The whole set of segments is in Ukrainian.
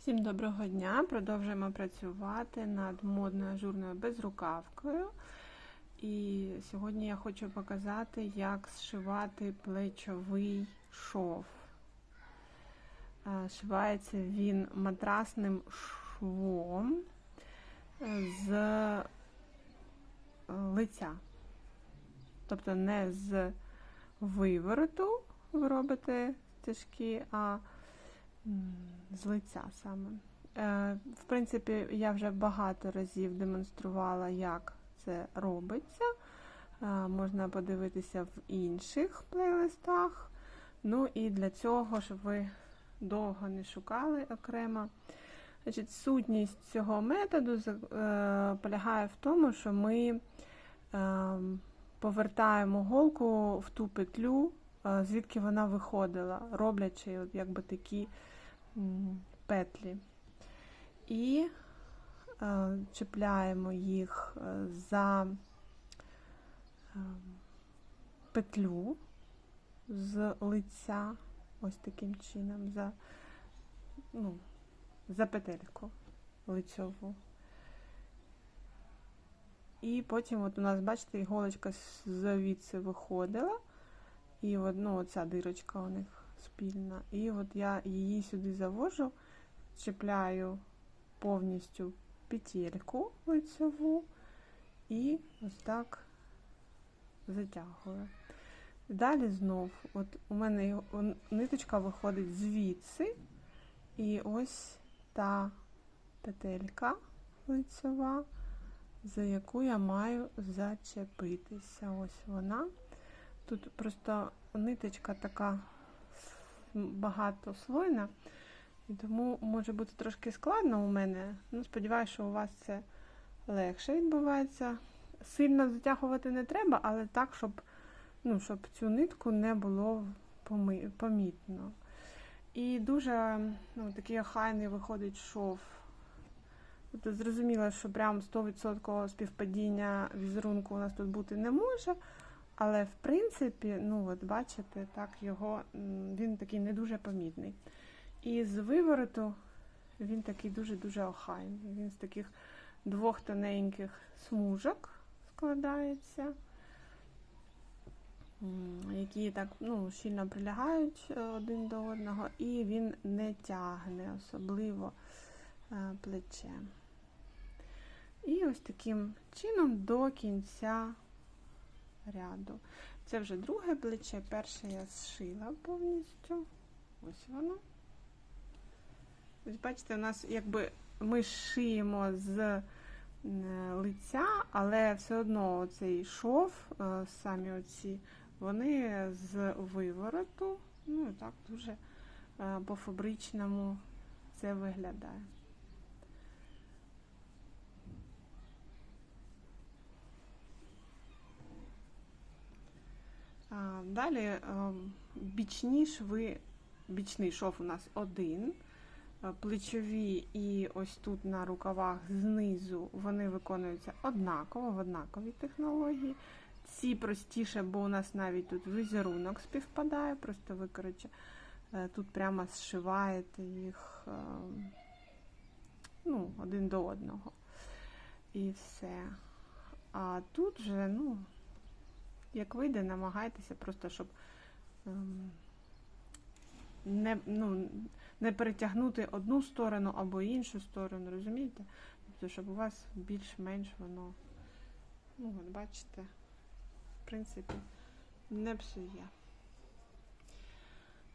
Всім доброго дня! Продовжуємо працювати над модною ажурною безрукавкою. І сьогодні я хочу показати, як зшивати плечовий шов. Е, Шивається він матрасним швом е, з е, лиця. Тобто не з вивороту ви робите стежки, а з лиця саме. Е, В принципі, я вже багато разів демонструвала, як це робиться. Е, Можна подивитися в інших плейлистах. Ну і для цього, щоб ви довго не шукали окремо. Значить, Сутність цього методу е, полягає в тому, що ми е, повертаємо голку в ту петлю, звідки вона виходила, роблячи якби такі петлі. І чіпляємо їх е, за е, петлю з лиця, ось таким чином, за, ну, за петельку лицьову. І потім, от у нас, бачите, іголочка звідси виходила. І от, ну, оця дирочка у них спільна. І от я її сюди завожу, чіпляю повністю петельку лицеву і ось так затягую. Далі знов, от у мене ниточка виходить звідси, і ось та петелька лицева, за яку я маю зачепитися. Ось вона. Тут просто ниточка така багатослойна, і тому може бути трошки складно у мене. Ну, сподіваюся, що у вас це легше відбувається. Сильно затягувати не треба, але так, щоб, ну, щоб цю нитку не було помітно. І дуже ну, такий охайний виходить шов. Зрозуміло, що прям 100% співпадіння візерунку у нас тут бути не може. Але в принципі, ну от бачите, так його він такий не дуже помітний. І з вивороту він такий дуже-дуже охайний. Він з таких двох тоненьких смужок складається, які так ну, щільно прилягають е, один до одного, і він не тягне особливо е, плече. І ось таким чином до кінця ряду. Це вже друге плече, перше я зшила повністю. Ось воно. Бачите, у нас якби ми шиємо з е, лиця, але все одно цей шов, е, самі оці, вони з вивороту. Ну так дуже е, по-фабричному це виглядає. А, Далі е, бічні шви, бічний шов у нас один, е, плечові і ось тут на рукавах знизу вони виконуються однаково, в однаковій технології. Ці простіше, бо у нас навіть тут візерунок співпадає, просто ви, коротше, е, тут прямо зшиваєте їх е, ну, один до одного. І все. А тут вже, ну, як вийде, намагайтеся просто, щоб ем, не, ну, не перетягнути одну сторону або іншу сторону, розумієте? Тобто, щоб у вас більш-менш воно, ну, от бачите, в принципі, не псує.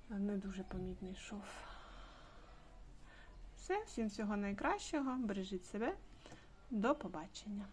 Не дуже помітний шов. Все, всім всього найкращого. Бережіть себе. До побачення.